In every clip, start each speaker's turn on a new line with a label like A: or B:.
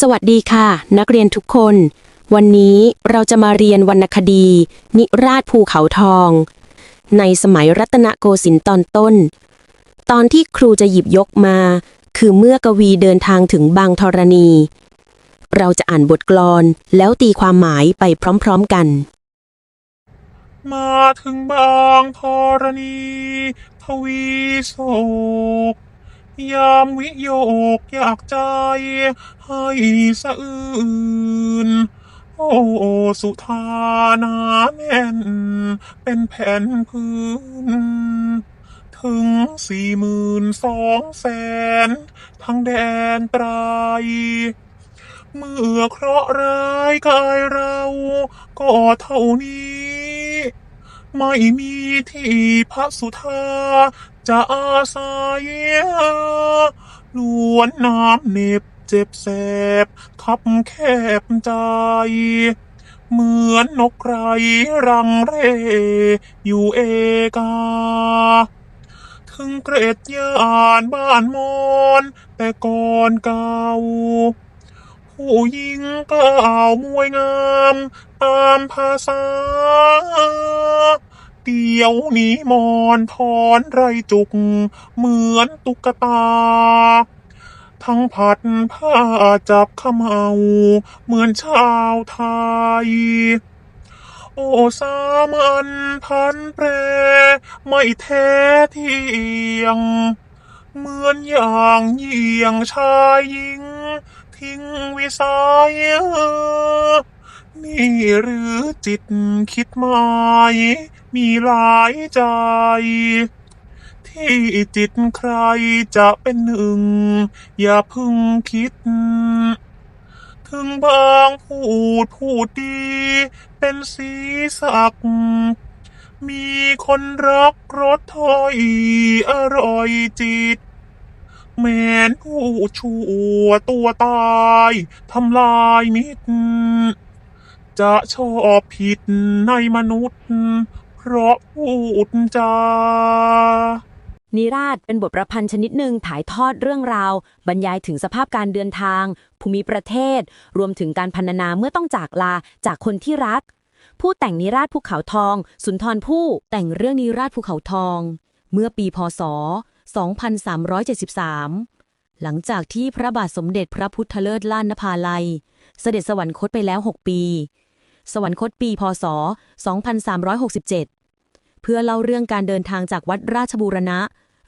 A: สวัสดีค่ะ นักเรียนทุกคน วันนี้เราจะมาเรียนวรรณคดี นิราชภูเขาทอง ในสมัยรัตนโกสินทร์ตอนต้น ตอนที่ครูจะหยิบยกมา คือเมื่อกวีเดินทางถึงบางธรณี เราจะอ่านบทกลอนแล้วตีความหมายไปพร้อมๆกัน
B: มาถึงบางธรณี ทวีโศก ยามวิโยกอยากใจ ให้สะอื่น โอ้สุธานาแน่น เป็นแผ่นพื้น ถึงสี่หมื่นสองแสน ทั้งแดนไตรเมื่อเคราะห์ร้ายกายเรา ก็เท่านี้ ไม่มีที่พระสุธา จะอาศัยล้วนน้ำเน็บเจ็บแสบ คับแคบใจ เหมือนนกไกรรังเรอยู่เอกา ถึงเกรดยานบ้านมอนแต่ก่อนเก่าผู้หญิงก็เอามวยงาม ตามภาษา เดี๋ยวนี้มอนทอนไรจุก เหมือนตุ๊กตา ทั้งผัดผ้าจับขมเอาเหมือนชาวไทย โอสามัญพันแปร ไม่แท้เที่ยง เหมือนอย่างเยี่ยงชายหญิง ทิ้งวิสัยนี่หรือจิตคิดหมาย มีหลายใจ ที่จิตใครจะเป็นหนึ่ง อย่าพึ่งคิด ถึงบางพูดพูดดี เป็นสีสัก มีคนรักรสถ้อยอร่อยจิตแมนผู้ชั่วตัวตายทำลายมิตร จะชอบผิดในมนุษย์ ราะพูดจา
C: นิราศเป็นบทประพันธ์ชนิดหนึ่งถ่ายทอดเรื่องราว บรรยายถึงสภาพการเดินทาง ภูมิประเทศ รวมถึงการพรรณนาเมื่อต้องจากลาจากคนที่รัก ผู้แต่งนิราศภูเขาทอง สุนทรภู่แต่งเรื่องนิราศภูเขาทอง เมื่อปีพศ 2373 หลังจากที่พระบาทสมเด็จพระพุทธเลิศล้านนภาลัย เสด็จสวรรคตไปแล้ว 6 ปี สวรรคตปี พศ 2367 เพื่อเล่าเรื่องการเดินทางจากวัดราชบูรณะ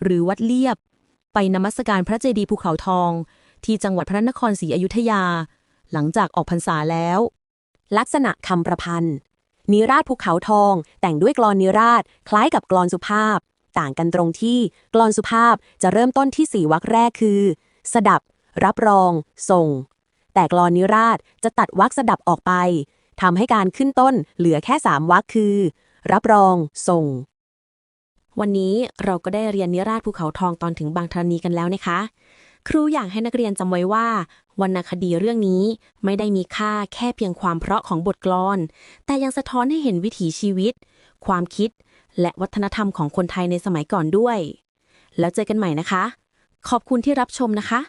C: หรือวัดเลียบ ไปนมัสการพระเจดีย์ภูเขาทอง ที่จังหวัดพระนครศรีอยุธยา หลังจากออกพรรษาแล้ว ลักษณะคำประพันธ์ นิราชภูเขาทอง แต่งด้วยกลอนนิราช คล้ายกับกลอนสุภาพ ต่างกันตรงที่กลอนสุภาพจะเริ่มต้นที่สี่วรรคแรกคือ สดับ รับรอง ส่ง แต่กลอนนิราชจะตัดวรรคสดับออกไปทำให้การขึ้นต้นเหลือแค่สามวรรคคือ รับรอง ส่ง วันนี้เราก็ได้เรียนนิราศภูเขาทองตอนถึงบางธรณีกันแล้วนะคะ ครูอยากให้นักเรียนจำไว้ว่า วรรณคดีเรื่องนี้ไม่ได้มีค่าแค่เพียงความเพราะของบทกลอน แต่ยังสะท้อนให้เห็นวิถีชีวิต ความคิด และวัฒนธรรมของคนไทยในสมัยก่อนด้วย แล้วเจอกันใหม่นะคะ ขอบคุณที่รับชมนะคะ